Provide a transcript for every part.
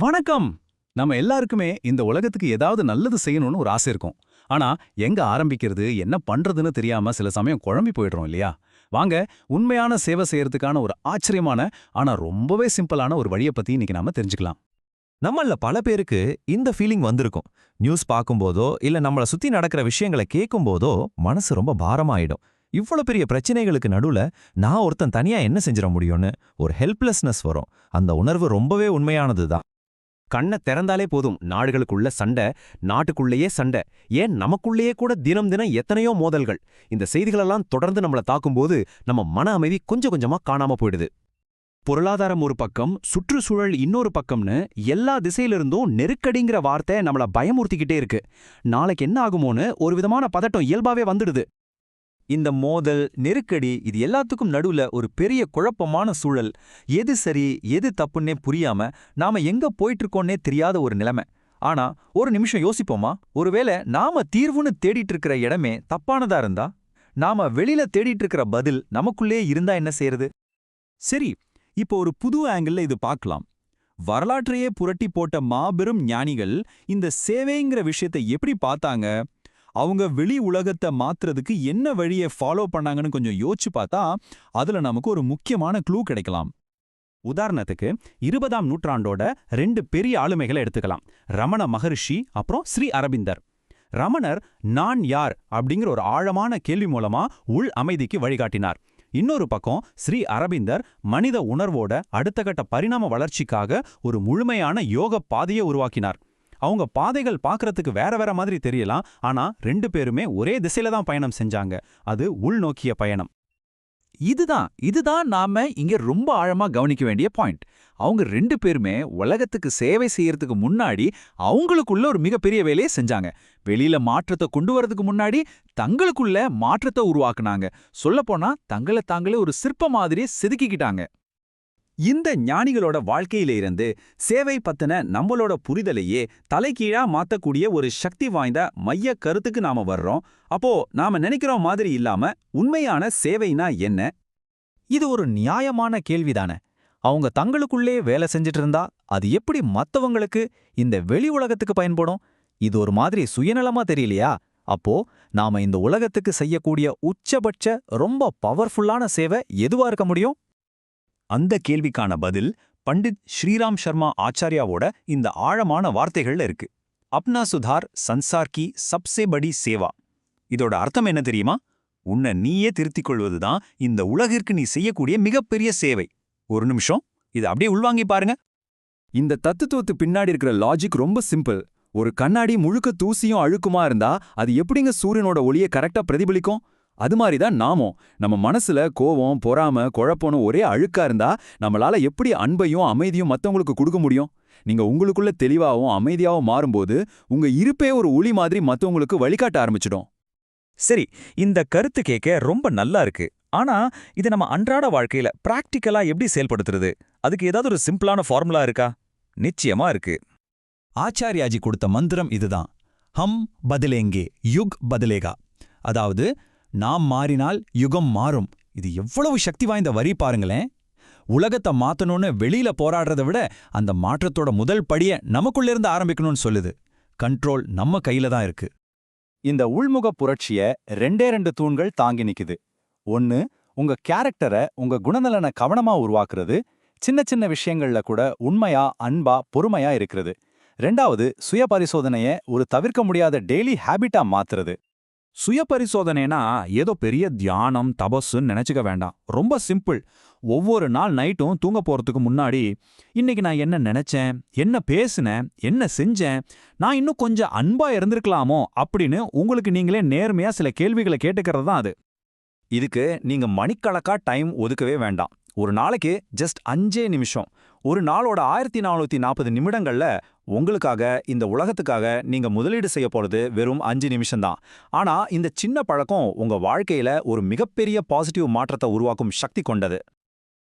வணக்கம். நம்ம எல்லாருக்குமே இந்த உலகத்துக்கு ஏதாவது நல்லது செய்யணும்னு ஒரு ஆசை இருக்கும். ஆனா எங்க ஆரம்பிக்கிறது என்ன பண்றதுன்னு தெரியாம சில சமயம் குழம்பி போயிடுறோம் இல்லையா? வாங்க உண்மையான சேவை செய்யறதுக்கான ஒரு ஆச்சரியமான ஆனா ரொம்பவே சிம்பிளான ஒரு வழியை பத்தி இன்னைக்கு நாம தெரிஞ்சுக்கலாம். நம்மள பல பேருக்கு இந்த ஃபீலிங் வந்திருக்கும். நியூஸ் பார்க்கும்போதோ இல்ல நம்மள சுத்தி நடக்கிற விஷயங்களை கேட்கும்போதோ மனசு ரொம்ப பாரமாயிடும். இவ்வளவு பெரிய பிரச்சனைகளுக்கு நடுவுல நான் ஒருத்தன் தனியா என்ன செஞ்சிட முடியும்னு ஒரு ஹெல்ப்லெஸ்னஸ் வரும். அந்த உணர்வு ரொம்பவே உண்மையானதுதான். கண்ணை திறந்தாலே போதும். நாடுகளுக்குள்ள சண்டை நாட்டுக்குள்ளேயே சண்டை. ஏன் நமக்குள்ளேயே கூட தினம் தினம் எத்தனையோ மோதல்கள். இந்த செய்திகளெல்லாம் தொடர்ந்து நம்மள தாக்கும்போது நம்ம மன அமைதி கொஞ்சம் கொஞ்சமா காணாம போயிடுது. பொருளாதாரம் ஒரு பக்கம் சுற்றுச்சூழல் இன்னொரு பக்கம்னு எல்லா திசையிலிருந்தும் நெருக்கடிங்கிற வார்த்தை நம்மள பயமுறுத்திக்கிட்டே இருக்கு. நாளைக்கு என்ன ஆகுமோன்னு ஒரு விதமான பதட்டம் இயல்பாவே வந்துடுது. இந்த மோதல் நெருக்கடி இது எல்லாத்துக்கும் நடுவுல ஒரு பெரிய குழப்பமான சூழல். எது சரி எது தப்புன்னே புரியாம நாம எங்க போயிட்டு இருக்கோன்னே தெரியாத ஒரு நிலைமை. ஆனா ஒரு நிமிஷம் யோசிப்போமா? ஒருவேளை நாம தீர்வுன்னு தேடிட்டு இருக்கிற இடமே தப்பானதா இருந்தா? நாம வெளியில தேடிட்டு இருக்கிற பதில் நமக்குள்ளே இருந்தா என்ன செய்யறது சரி இப்போ ஒரு புது ஆங்கிள் இது பார்க்கலாம். வரலாற்றையே புரட்டி போட்ட மாபெரும் ஞானிகள் இந்த சேவைங்கிற விஷயத்தை எப்படி பார்த்தாங்க? அவங்க வெளி உலகத்தை மாத்துறதுக்கு என்ன வழியை ஃபாலோ பண்ணாங்கன்னு கொஞ்சம் யோசிச்சு பார்த்தா அதுல நமக்கு ஒரு முக்கியமான க்ளூ கிடைக்கலாம். உதாரணத்துக்கு இருபதாம் நூற்றாண்டோட ரெண்டு பெரிய ஆளுமைகளை எடுத்துக்கலாம். ரமண மகரிஷி அப்புறம் ஸ்ரீ அரபிந்தர் ரமணர் நான் யார் அப்படிங்கிற ஒரு ஆழமான கேள்வி மூலமா உள் அமைதிக்கு வழிகாட்டினார். இன்னொரு பக்கம் ஸ்ரீ அரபிந்தர் மனித உணர்வோட அடுத்த கட்ட பரிணாம வளர்ச்சிக்காக ஒரு முழுமையான யோக பாதையை உருவாக்கினார். அவங்க பாதைகள் பார்க்கறதுக்கு வேற வேற மாதிரி தெரியலாம். ஆனா ரெண்டு பேருமே ஒரே திசையில தான் பயணம் செஞ்சாங்க. அது உள்நோக்கிய பயணம். இதுதான் இதுதான் நாம இங்க ரொம்ப ஆழமா கவனிக்க வேண்டிய பாயிண்ட். அவங்க ரெண்டு பேருமே உலகத்துக்கு சேவை செய்யறதுக்கு முன்னாடி அவங்களுக்குள்ள ஒரு மிகப்பெரிய வேலையை செஞ்சாங்க. வெளியில மாற்றத்தை கொண்டு வரதுக்கு முன்னாடி தங்களுக்குள்ள மாற்றத்தை உருவாக்குனாங்க. சொல்லப்போனா தங்களை தாங்களே ஒரு சிற்ப மாதிரி செதுக்கிக்கிட்டாங்க. இந்த ஞானிகளோட வாழ்க்கையில இருந்து சேவை பத்தின நம்மளோட புரிதலையே தலைகீழா மாத்தக்கூடிய ஒரு சக்தி வாய்ந்த மைய கருத்துக்கு நாம வர்றோம். அப்போ நாம நினைக்கிறோம் மாதிரி இல்லாம உண்மையான சேவைனா என்ன? இது ஒரு நியாயமான கேள்விதானே. அவங்க தங்களுக்குள்ளே வேலை செஞ்சிட்டு இருந்தா அது எப்படி மத்தவங்களுக்கு இந்த வெளி உலகத்துக்கு பயன்படும்? இது ஒரு மாதிரி சுயநலமா தெரியலையா? அப்போ நாம இந்த உலகத்துக்கு செய்யக்கூடிய உச்சபட்ச ரொம்ப பவர்ஃபுல்லான சேவை எதுவா இருக்க முடியும்? அந்த கேள்விக்கான பதில் பண்டிட் ஸ்ரீராம் சர்மா ஆச்சாரியாவோட இந்த ஆழமான வார்த்தைகள்ல இருக்கு. அப்னா சுதார் சன்சார் கி சப்சே படி சேவா. இதோட அர்த்தம் என்ன தெரியுமா? உன்னை நீயே திருத்திக் கொள்வதுதான் இந்த உலகிற்கு நீ செய்யக்கூடிய மிகப்பெரிய சேவை. ஒரு நிமிஷம் இதை அப்படியே உள்வாங்கி பாருங்க. இந்த தத்துவத்து பின்னாடி இருக்கிற லாஜிக் ரொம்ப சிம்பிள் ஒரு கண்ணாடி முழுக்க தூசியும் அழுக்குமா இருந்தா அது எப்படிங்க சூரியனோட ஒளியை கரெக்டா பிரதிபலிக்கும்? அது மாதிரி தான் நாமும். நம்ம மனசுல கோவம் பொறாம குழப்பம்னு ஒரே அழுக்கா இருந்தா நம்மளால எப்படி அன்பையும் அமைதியும் மத்தவங்களுக்கு கொடுக்க முடியும்? நீங்க உங்களுக்குள்ள தெளிவாகவும் அமைதியாவும் மாறும்போது உங்க இருப்பே ஒரு ஒளி மாதிரி மத்தவங்களுக்கு வழிகாட்ட ஆரம்பிச்சிடும். சரி இந்த கருத்து கேட்க ரொம்ப நல்லா இருக்கு. ஆனா இது நம்ம அன்றாட வாழ்க்கையில பிராக்டிக்கலா எப்படி செயல்படுத்துறது? அதுக்கு ஏதாவது ஒரு சிம்பிளான ஃபார்முலா இருக்கா? நிச்சயமா இருக்கு. ஆச்சாரியாஜி கொடுத்த மந்திரம் இதுதான். ஹம் பதிலேங்கே யுக் பதிலேகா. அதாவது நாம் மாறினால் யுகம் மாறும். இது எவ்வளவு சக்தி வாய்ந்த வரி பாருங்களேன். உலகத்தை மாத்தணும்னு வெளியில போராடுறதை விட அந்த மாற்றத்தோட முதல் படிய நமக்குள்ளிருந்து ஆரம்பிக்கணும்னு சொல்லுது. கண்ட்ரோல் நம்ம கையில தான் இருக்கு. இந்த உள்முக புரட்சிய ரெண்டே ரெண்டு தூண்கள் தாங்கி நிக்குது. ஒன்னு உங்க கேரக்டரை உங்க குணநலனை கவனமா உருவாக்குறது சின்ன சின்ன விஷயங்கள்ல கூட உண்மையா அன்பா பொறுமையா இருக்கிறது. ரெண்டாவது சுய பரிசோதனைய ஒரு தவிர்க்க முடியாத டெய்லி ஹேபிட்டா மாத்துறது. சுய பரிசோதனைனா ஏதோ பெரிய தியானம் தபஸ்ன்னு நினைச்சுக்க வேண்டாம். ரொம்ப சிம்பிள். ஒவ்வொரு நாள் நைட்டும் தூங்க போறதுக்கு முன்னாடி இன்னைக்கு நான் என்ன நினைச்சேன்? என்ன பேசினேன்? என்ன செஞ்சேன்? நான் இன்னும் கொஞ்சம் அன்பா இருந்திருக்கலாமோ? அப்படின்னு உங்களுக்கு நீங்களே நேர்மையா சில கேள்விகளை கேட்டுக்கிறது தான் அது. இதுக்கு நீங்க மணிக்கணக்கா டைம் ஒதுக்கவே வேண்டாம். ஒரு நாளைக்கு ஜஸ்ட் அஞ்சே நிமிஷம். ஒரு நாளோட ஆயிரத்தி நானூத்தி நாற்பது நிமிடங்கள்ல உங்களுக்காக இந்த உலகத்துக்காக நீங்க முதலீடு செய்ய போறது வெறும் அஞ்சு நிமிஷம்தான். ஆனா இந்த சின்ன பழக்கம் உங்க வாழ்க்கையில ஒரு மிகப்பெரிய பாசிட்டிவ் மாற்றத்தை உருவாக்கும் சக்தி கொண்டது.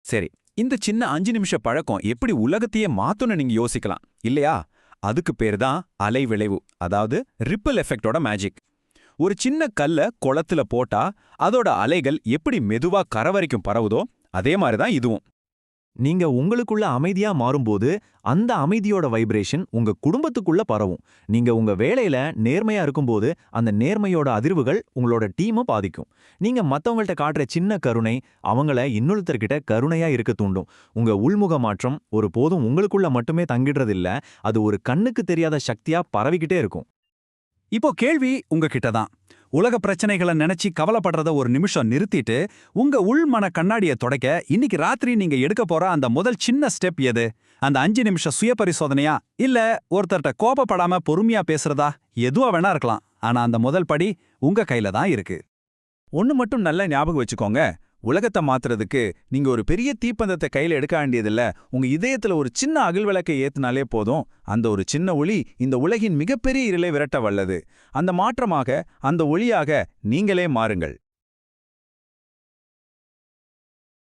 சரி இந்த சின்ன அஞ்சு நிமிஷ பழக்கம் எப்படி உலகத்தையே மாற்றணும்னு நீங்க யோசிக்கலாம். இல்லையா? அதுக்கு பேர் தான் அலை விளைவு அதாவது ரிப்பிள் எஃபெக்டோட மேஜிக் ஒரு சின்ன கல்ல குளத்துல போட்டா அதோட அலைகள் எப்படி மெதுவா கரை வரைக்கும் பரவுதோ அதே மாதிரி தான் இதுவும். நீங்க உங்களுக்குள்ள அமைதியா மாறும்போது அந்த அமைதியோட வைப்ரேஷன் உங்க குடும்பத்துக்குள்ள பரவும். நீங்க உங்க வேலையில நேர்மையா இருக்கும்போது அந்த நேர்மையோட அதிர்வுகள் உங்களோட டீமை பாதிக்கும். நீங்க மத்தவங்கள்ட்ட காட்டுற சின்ன கருணை அவங்கள இன்னொருத்தர்கிட்ட கருணையா இருக்க தூண்டும். உங்க உள்முக மாற்றம் ஒரு போதும் உங்களுக்குள்ள மட்டுமே தங்கிடுறதில்ல அது ஒரு கண்ணுக்கு தெரியாத சக்தியா பரவிக்கிட்டே இருக்கும். இப்போ கேள்வி உங்ககிட்ட தான் உலக பிரச்சனைகளை நினைச்சு கவலைப்படுறத ஒரு நிமிஷம் நிறுத்திட்டு உங்க உள் மன கண்ணாடியை தொடக்க இன்னைக்கு ராத்திரி நீங்க எடுக்க போற அந்த முதல் சின்ன ஸ்டெப் எது? அந்த அஞ்சு நிமிஷம் சுய பரிசோதனையா? இல்ல ஒருத்தர்ட்ட கோபப்படாம பொறுமையா பேசுறதா? எதுவா வேணா இருக்கலாம். ஆனா அந்த முதல் படி உங்க கையில தான் இருக்கு. ஒன்னு மட்டும் நல்லா ஞாபகம் வச்சுக்கோங்க. உலகத்தை மாத்துறதுக்கு நீங்க ஒரு பெரிய தீப்பந்தத்தை கையில எடுக்க வேண்டியதில்ல. உங்க இதயத்துல ஒரு சின்ன அகல் விளக்கை ஏத்துனாலே போதும். அந்த ஒரு சின்ன ஒளி இந்த உலகின் மிகப்பெரிய இருளை விரட்ட வல்லது. அந்த மாற்றமாக அந்த ஒளியாக நீங்களே மாறுங்கள்.